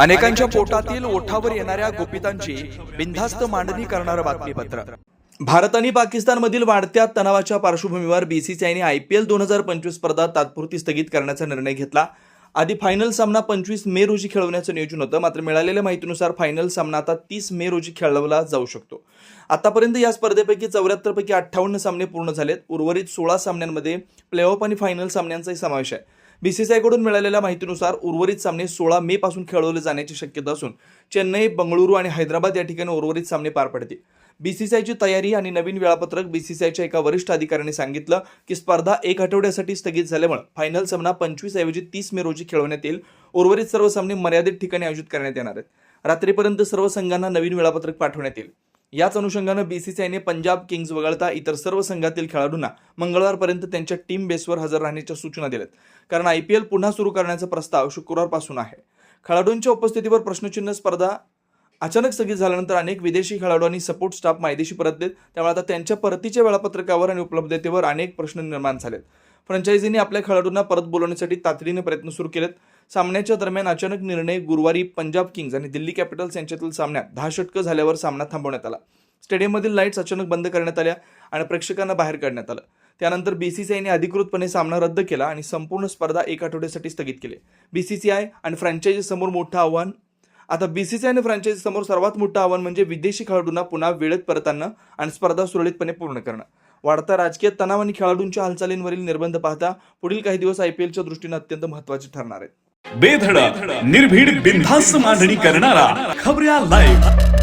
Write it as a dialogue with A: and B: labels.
A: अनेकांच्या पोटातील ओठावर येणाऱ्या गोपितांची बिनधास्त मांडणी करणारं बातमीपत्र. भारत आणि पाकिस्तानमधील वाढत्या तणावाच्या पार्श्वभूमीवर बीसीसीआयने आय पी एल दोन हजार पंचवीस स्पर्धा तात्पुरती स्थगित करण्याचा निर्णय घेतला. आधी फायनल सामना पंचवीस मे रोजी खेळवण्याचं नियोजन होतं. मात्र मिळालेल्या माहितीनुसार फायनल सामना आता तीस मे रोजी खेळवला जाऊ शकतो. आतापर्यंत या स्पर्धेपैकी चौऱ्याहत्तर पैकी अठ्ठावन्न सामने पूर्ण झालेत. उर्वरित सोळा सामन्यांमध्ये प्लेऑफ आणि फायनल सामन्यांचाही समावेश आहे. बीसीसीआयकडून मिळालेल्या माहितीनुसार उर्वरित सामने सोळा मे पासून खेळवले जाण्याची शक्यता असून चेन्नई बंगळुरू आणि हैदराबाद या ठिकाणी उर्वरित सामने पार पडतील. बीसीसीआयची तयारी आणि नवीन वेळापत्रक बीसीसीआयच्या एका वरिष्ठ अधिकाऱ्याने सांगितलं की स्पर्धा एक आठवड्यासाठी स्थगित झाल्यामुळे फायनल सामना पंचवीस ऐवजी तीस मे रोजी खेळवण्यात येईल. उर्वरित सर्व सामने मर्यादित ठिकाणी आयोजित करण्यात येणार आहेत. रात्रीपर्यंत सर्व संघांना नवीन वेळापत्रक पाठवण्यात येईल. याच अनुषंगानं बीसीसीआयने पंजाब किंग्ज वगळता इतर सर्व संघातील खेळाडूंना मंगळवारपर्यंत त्यांच्या टीम बेसवर हजर राहण्याच्या सूचना दिल्यात. कारण आय पी एल पुन्हा सुरू करण्याचा प्रस्ताव शुक्रवारपासून आहे. खेळाडूंच्या उपस्थितीवर प्रश्नचिन्ह स्पर्धा अचानक स्थगित झाल्यानंतर अनेक विदेशी खेळाडू आणि सपोर्ट स्टाफ मायदेशी परतलेत. त्यामुळे आता त्यांच्या परतीच्या वेळापत्रकावर आणि उपलब्धतेवर अनेक प्रश्न निर्माण झालेत. फ्रँचायझीने आपल्या खेळाडूंना परत बोलवण्यासाठी तातडीने प्रयत्न सुरू केलेत. सामन्याच्या दरम्यान अचानक निर्णय गुरुवारी पंजाब किंग्ज आणि दिल्ली कॅपिटल्स यांच्यातील सामन्यात दहा षटकं झाल्यावर सामना थांबवण्यात आला. स्टेडियममधील लाईट्स अचानक बंद करण्यात आल्या आणि प्रेक्षकांना बाहेर काढण्यात आलं. त्यानंतर बीसीसीआयने अधिकृतपणे सामना रद्द केला आणि संपूर्ण स्पर्धा एक आठवड्यासाठी स्थगित केली. बीसीसीआय आणि फ्रँचायझी समोर मोठं आव्हान. आता बीसीसीआय आणि फ्रँचायझी समोर सर्वात मोठं आव्हान म्हणजे विदेशी खेळाडूंना पुन्हा वेळेत परत आणणं आणि स्पर्धा सुरळीतपणे पूर्ण करणं. वाढता राजकीय तणाव आणि खेळाडूंच्या हालचालींवरील निर्बंध पाहता पुढील काही दिवस आय पी एलच्या दृष्टीने अत्यंत महत्त्वाचे ठरणार आहेत.
B: बेधडक निर्भीड बिनधास्त मांडणी करणारा खबऱ्या लाईव्ह